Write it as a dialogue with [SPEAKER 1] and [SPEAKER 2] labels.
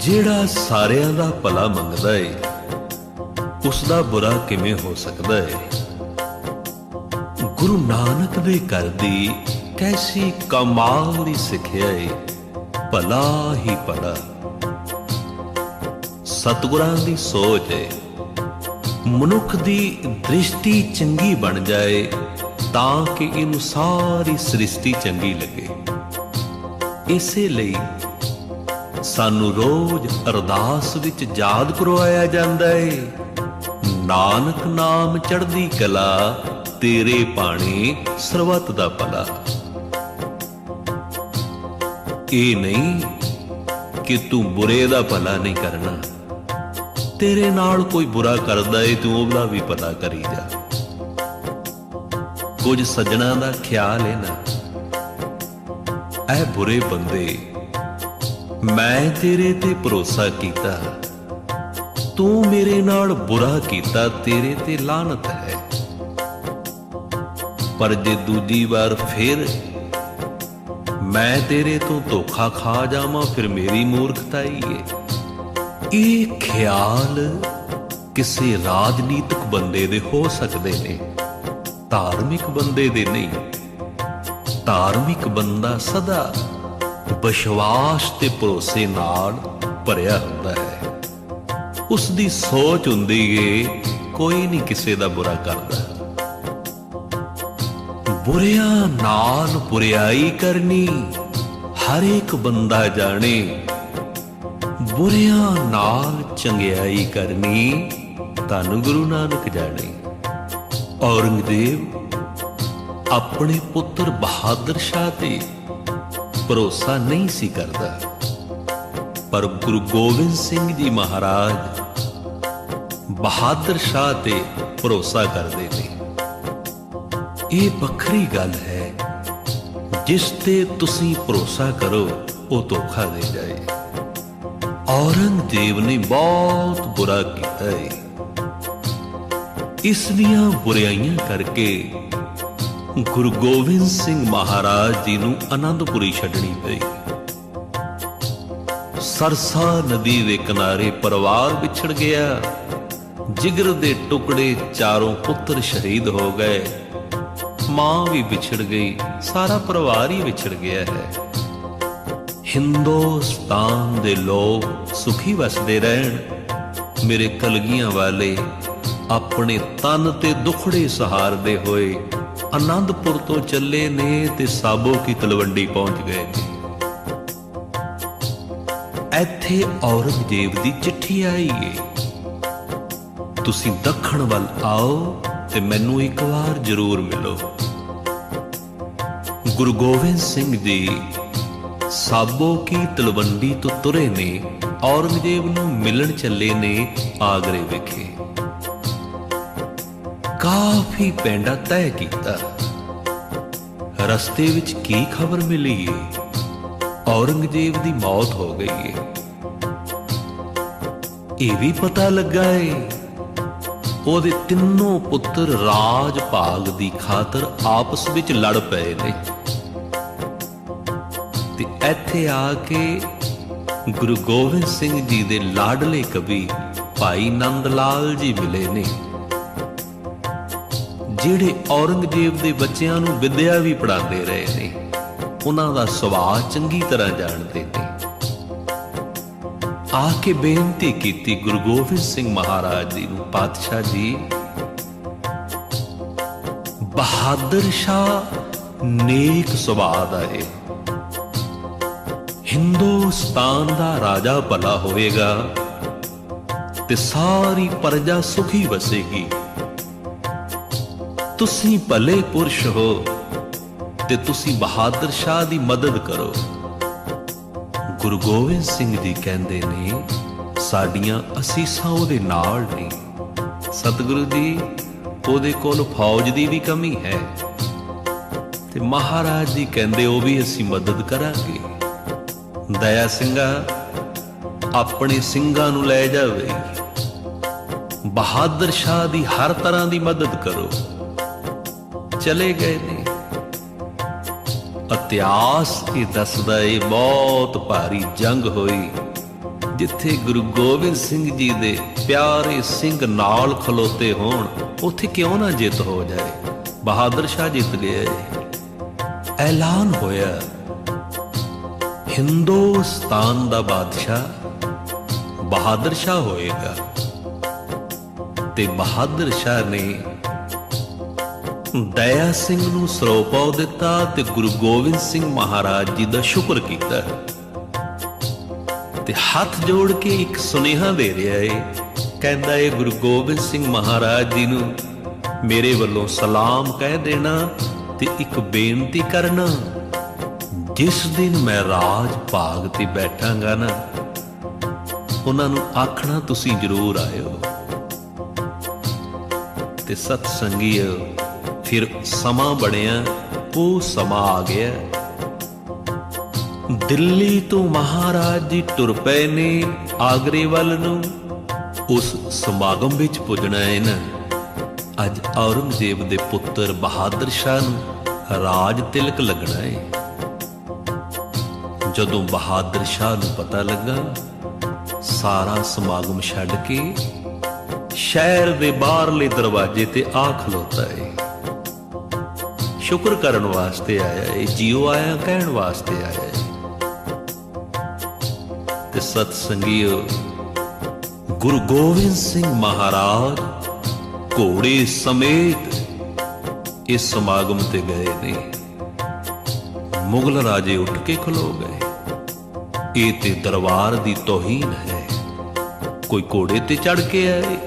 [SPEAKER 1] ਜਿਹੜਾ ਸਾਰਿਆਂ ਦਾ ਭਲਾ ਮੰਗਦਾ ਏ ਉਸ ਦਾ ਬੁਰਾ ਕਿਵੇਂ ਹੋ ਸਕਦਾ ਏ? ਗੁਰੂ ਨਾਨਕ ਦੇ ਘਰ ਦੀ ਕੈਸੀ ਕਮਾਲ ਦੀ ਸਿੱਖਿਆ ਏ, ਭਲਾ ਹੀ ਭਲਾ। ਸਤਿਗੁਰਾਂ ਦੀ ਸੋਚ ਏ, ਮਨੁੱਖ ਦੀ ਦ੍ਰਿਸ਼ਟੀ ਚੰਗੀ ਬਣ ਜਾਏ, ਤਾਂ ਕਿ ਇਹਨੂੰ ਸਾਰੀ ਸ੍ਰਿਸ਼ਟੀ ਚੰਗੀ ਲੱਗੇ। ਇਸੇ ਲਈ ਸਾਨੂੰ ਰੋਜ਼ ਅਰਦਾਸ ਵਿੱਚ ਯਾਦ ਕਰਵਾਇਆ ਜਾਂਦਾ ਏ। ਨਾਨਕ ਨਾਮ ਚੜ੍ਹਦੀ ਕਲਾ, ਤੇਰੇ ਪਾਣੀ ਸਰਵਤ ਦਾ ਭਲਾ। ਇਹ ਨਹੀਂ ਕਿ ਤੂੰ ਬੁਰੇ ਦਾ ਭਲਾ ਨਹੀਂ ਕਰਨਾ। ਤੇਰੇ ਨਾਲ ਕੋਈ ਬੁਰਾ ਕਰਦਾ ਏ, ਤੂੰ ਉਹਦਾ ਵੀ ਭਲਾ ਕਰੀ ਜਾ। ਕੁਝ ਸੱਜਣਾ ਦਾ ਖਿਆਲ ਹੈ ਨਾ। ਇਹ ਬੁਰੇ ਬੰਦੇ ਮੈਂ ਤੇਰੇ ਤੇ ਭਰੋਸਾ ਕੀਤਾ। ਤੂੰ ਮੇਰੇ ਨਾਲ ਬੁਰਾ ਕੀਤਾ, ਤੇਰੇ ਤੇ ਲਾਨਤ ਹੈ। ਪਰ ਜੇ ਦੂਜੀ ਵਾਰ ਫਿਰ ਮੈਂ ਤੇਰੇ ਤੋਂ ਧੋਖਾ ਖਾ ਜਾਵਾਂ, ਫਿਰ ਮੇਰੀ ਮੂਰਖਤਾ ਹੀ ਹੈ ਇਹ ਖਿਆਲ ਕਿਸੇ ਰਾਜਨੀਤਿਕ ਬੰਦੇ ਦੇ ਹੋ ਸਕਦੇ ਨੇ। ਧਾਰਮਿਕ ਬੰਦੇ ਦੇ ਨਹੀਂ। ਧਾਰਮਿਕ ਬੰਦਾ ਸਦਾ ਵਿਸ਼ਵਾਸ ਤੇ ਭਰੋਸੇ ਨਾਲ ਭਰਿਆ ਹੁੰਦਾ ਹੈ। ਉਸ ਦੀ ਸੋਚ ਹੁੰਦੀ ਏ, ਕੋਈ ਨਹੀਂ ਕਿਸੇ ਦਾ ਬੁਰਾ ਕਰਦਾ। ਬੁਰਿਆਂ ਨਾਲ ਬੁਰਿਆਈ ਕਰਨੀ, ਹਰ ਇੱਕ ਬੰਦਾ ਜਾਣੇ। ਬੁਰਿਆਂ ਨਾਲ ਚੰਗਿਆਈ ਕਰਨੀ ਤੁਹਾਨੂੰ ਗੁਰੂ ਨਾਨਕ ਜਾਣੇ। ਔਰੰਗਜ਼ੇਬ ਆਪਣੇ ਪੁੱਤਰ ਬਹਾਦਰ ਸ਼ਾਹ ਤੇ ਭਰੋਸਾ ਨਹੀਂ ਸੀ ਕਰਦਾ ਪਰ ਗੁਰੂ ਗੋਬਿੰਦ ਸਿੰਘ ਜੀ ਮਹਾਰਾਜ ਬਹਾਦਰ ਸ਼ਾਹ ਤੇ ਭਰੋਸਾ ਕਰਦੇ ਨੇ ਇਹ ਵੱਖਰੀ ਗੱਲ ਹੈ ਜਿਸ ਤੇ ਤੁਸੀਂ ਭਰੋਸਾ ਕਰੋ ਉਹ ਧੋਖਾ ਦੇ ਜਾਏ ਔਰੰਗਜ਼ੇਬ ਨੇ ਬਹੁਤ ਬੁਰਾ ਕੀਤਾ ਹੈ ਇਸ ਦੀਆਂ ਬੁਰਾਈਆਂ ਕਰਕੇ ਗੁਰੂ ਗੋਬਿੰਦ ਸਿੰਘ ਮਹਾਰਾਜ ਜੀ ਨੂੰ ਆਨੰਦਪੁਰੀ ਛੱਡਣੀ ਪਈ। ਸਰਸਾ ਨਦੀ ਦੇ ਕਿਨਾਰੇ ਪਰਿਵਾਰ ਵਿਛੜ ਗਿਆ। ਜਿਗਰ ਦੇ ਟੁਕੜੇ ਚਾਰੋਂ ਪੁੱਤਰ ਸ਼ਹੀਦ ਹੋ ਗਏ। ਮਾਂ ਵੀ ਵਿਛੜ ਗਈ, ਸਾਰਾ ਪਰਿਵਾਰ ਹੀ ਵਿਛੜ ਗਿਆ ਹੈ। ਹਿੰਦੁਸਤਾਨ ਦੇ ਲੋਕ ਸੁਖੀ ਵਸਦੇ ਰਹਿਣ। ਮੇਰੇ ਕਲਗੀਆਂ ਵਾਲੇ ਆਪਣੇ ਤਨ ਤੇ ਦੁਖੜੇ ਸਹਾਰਦੇ ਹੋਏ ਆਨੰਦਪੁਰ ਤੋਂ ਚੱਲੇ ਨੇ ਤੇ ਸਾਬੋ ਕੀ ਤਲਵੰਡੀ ਪਹੁੰਚ ਗਏ ਇੱਥੇ ਔਰੰਗਜ਼ੇਬ ਦੀ ਚਿੱਠੀ ਆਈ ਏ। ਤੁਸੀਂ ਦੱਖਣ ਵੱਲ ਆਓ ਤੇ ਮੈਨੂੰ ਇੱਕ ਵਾਰ ਜ਼ਰੂਰ ਮਿਲੋ। ਗੁਰੂ ਗੋਬਿੰਦ ਸਿੰਘ ਜੀ ਸਾਬੋ ਕੀ ਤਲਵੰਡੀ ਤੋਂ ਤੁਰੇ ਨੇ, ਔਰੰਗਜ਼ੇਬ ਨੂੰ ਮਿਲਣ ਚੱਲੇ ਨੇ ਆਗਰੇ ਵਿਖੇ। ਕਾਫੀ ਪੈਂਡਾ ਤੈਅ ਕੀਤਾ। ਰਸਤੇ ਵਿੱਚ ਕੀ ਖਬਰ ਮਿਲੀ ਏ? ਔਰੰਗਜ਼ੇਬ ਦੀ ਮੌਤ ਹੋ ਗਈ ਏ। ਇਹ ਵੀ ਪਤਾ ਲੱਗਾ ਏ, ਉਹਦੇ ਤਿੰਨੋਂ ਪੁੱਤਰ ਰਾਜ ਭਾਗ ਦੀ ਖਾਤਰ ਆਪਸ ਵਿੱਚ ਲੜ ਪਏ ਨੇ। ਤੇ ਇੱਥੇ ਆ ਕੇ ਗੁਰੂ ਗੋਬਿੰਦ ਸਿੰਘ ਜੀ ਦੇ ਲਾਡਲੇ ਕਵੀ ਭਾਈ ਨੰਦ ਲਾਲ ਜੀ ਮਿਲੇ ਨੇ। ਜਿਹੜੇ ਔਰੰਗਜ਼ੇਬ ਦੇ ਬੱਚਿਆਂ ਨੂੰ ਵਿਦਿਆ ਵੀ ਪੜਾਉਂਦੇ ਰਹੇ ਨੇ, ਉਹਨਾਂ ਦਾ ਸੁਭਾਅ ਚੰਗੀ ਤਰ੍ਹਾਂ ਜਾਣਦੇ ਨੇ। ਆ ਕੇ ਬੇਨਤੀ ਕੀਤੀ ਗੁਰੂ ਗੋਬਿੰਦ ਸਿੰਘ ਮਹਾਰਾਜ ਜੀ ਨੂੰ, ਪਾਤਸ਼ਾਹ ਜੀ, ਬਹਾਦਰ ਸ਼ਾਹ ਨੇਕ ਸੁਭਾਅ ਦਾ ਹੈ ਹਿੰਦੁਸਤਾਨ ਦਾ ਰਾਜਾ ਭਲਾ ਹੋਵੇਗਾ ਤੇ ਸਾਰੀ ਪ੍ਰਜਾ ਸੁਖੀ ਵਸੇਗੀ। ਤੁਸੀਂ ਭਲੇ ਪੁਰਸ਼ ਹੋ ਤੇ ਤੁਸੀਂ ਬਹਾਦਰ ਸ਼ਾਹ ਦੀ ਮਦਦ ਕਰੋ। ਗੁਰੂ ਗੋਬਿੰਦ ਸਿੰਘ ਜੀ ਕਹਿੰਦੇ ਨੇ, ਸਾਡੀਆਂ ਅਸੀਸਾਂ ਉਹਦੇ ਨਾਲ ਨੇ। ਸਤਿਗੁਰੂ ਜੀ, ਉਹਦੇ ਕੋਲ ਫੌਜ ਦੀ ਵੀ ਕਮੀ ਹੈ। ਤੇ ਮਹਾਰਾਜ ਜੀ ਕਹਿੰਦੇ, ਉਹ ਵੀ ਅਸੀਂ ਮਦਦ ਕਰਾਂਗੇ। ਦਇਆ ਸਿੰਘਾ, ਆਪਣੇ ਸਿੰਘਾਂ ਨੂੰ ਲੈ ਜਾਵੇ। ਬਹਾਦਰ ਸ਼ਾਹ ਦੀ ਹਰ ਤਰ੍ਹਾਂ ਦੀ ਮਦਦ ਕਰੋ। ਚਲੇ ਗਏ ਨੇ। ਇਤਿਹਾਸ ਇਹ ਦੱਸਦਾ ਏ, ਬਹੁਤ ਭਾਰੀ ਜੰਗ ਹੋਈ। ਜਿੱਥੇ ਗੁਰੂ ਗੋਬਿੰਦ ਸਿੰਘ ਜੀ ਦੇ ਪਿਆਰੇ ਸਿੰਘ ਨਾਲ ਖਲੋਤੇ ਹੋਣ, ਉੱਥੇ ਕਿਉਂ ਨਾ ਜਿੱਤ ਹੋ ਜਾਏ? ਬਹਾਦਰ ਸ਼ਾਹ ਜਿੱਤ ਗਿਆ ਐਲਾਨ ਹੋਇਆ। ਹਿੰਦੁਸਤਾਨ ਦਾ ਬਾਦਸ਼ਾਹ ਬਹਾਦਰ ਸ਼ਾਹ ਹੋਏਗਾ। ਤੇ ਬਹਾਦਰ ਸ਼ਾਹ ਨੇ ਦਇਆ ਸਿੰਘ ਨੂੰ ਸਰੋਪਾਉ ਦਿੱਤਾ ਤੇ ਗੁਰੂ ਗੋਬਿੰਦ ਸਿੰਘ ਮਹਾਰਾਜ ਜੀ ਦਾ ਸ਼ੁਕਰ ਕੀਤਾ। ਤੇ ਹੱਥ ਜੋੜ ਕੇ ਇੱਕ ਸੁਨੇਹਾ ਦੇ ਰਿਹਾ ਏ, ਕਹਿੰਦਾ ਏ, ਗੁਰੂ ਗੋਬਿੰਦ ਸਿੰਘ ਮਹਾਰਾਜ ਜੀ ਨੂੰ ਮੇਰੇ ਵੱਲੋਂ ਸਲਾਮ ਕਹਿ ਦੇਣਾ ਤੇ ਇੱਕ ਬੇਨਤੀ ਕਰਨਾ। ਜਿਸ ਦਿਨ ਮੈਂ ਰਾਜ ਭਾਗ ਤੇ ਬੈਠਾਂਗਾ ਨਾ, ਉਹਨਾਂ ਨੂੰ ਆਖਣਾ ਤੁਸੀਂ ਜ਼ਰੂਰ ਆਇਓ। ਤੇ ਸਤ ਸੰਗੀਓ ਫਿਰ ਸਮਾਂ ਬਣਿਆ, ਉਹ ਸਮਾਂ ਆ ਗਿਆ। ਦਿੱਲੀ ਤੋਂ ਮਹਾਰਾਜ ਜੀ ਟੁਰ ਪਏ ਨੇ ਆਗਰੇ ਵੱਲ ਨੂੰ, ਉਸ ਸਮਾਗਮ ਵਿੱਚ ਪੁੱਜਣਾ ਹੈ ਨਾ। ਅੱਜ ਔਰੰਗਜ਼ੇਬ ਦੇ ਪੁੱਤਰ ਬਹਾਦਰ ਸ਼ਾਹ ਨੂੰ ਰਾਜ ਤਿਲਕ ਲੱਗਣਾ ਹੈ। ਜਦੋਂ ਬਹਾਦਰ ਸ਼ਾਹ ਨੂੰ ਪਤਾ ਲੱਗਾ, ਸਾਰਾ ਸਮਾਗਮ ਛੱਡ ਕੇ ਸ਼ਹਿਰ ਦੇ ਬਾਹਰਲੇ ਦਰਵਾਜ਼ੇ ਤੇ ਆ ਖਲੋਤਾ ਏ ਸ਼ੁਕਰ ਕਰਨ ਵਾਸਤੇ ਆਇਆ ਏ ਜੀਓ ਆਇਆ ਕਹਿਣ ਵਾਸਤੇ ਆਇਆ ਏ। ਤੇ ਸਤ ਸੰਗੀਓ ਗੁਰੂ ਗੋਬਿੰਦ ਸਿੰਘ ਮਹਾਰਾਜ ਘੋੜੇ ਸਮੇਤ ਇਸ ਸਮਾਗਮ ਤੇ ਗਏ ਨੇ। ਮੁਗਲ ਰਾਜੇ ਉੱਠ ਕੇ ਖਲੋ ਗਏ। ਇਹ ਤੇ ਦਰਬਾਰ ਦੀ ਤੋਹੀਨ ਹੈ। ਕੋਈ ਘੋੜੇ ਤੇ ਚੜ ਕੇ ਆਏ।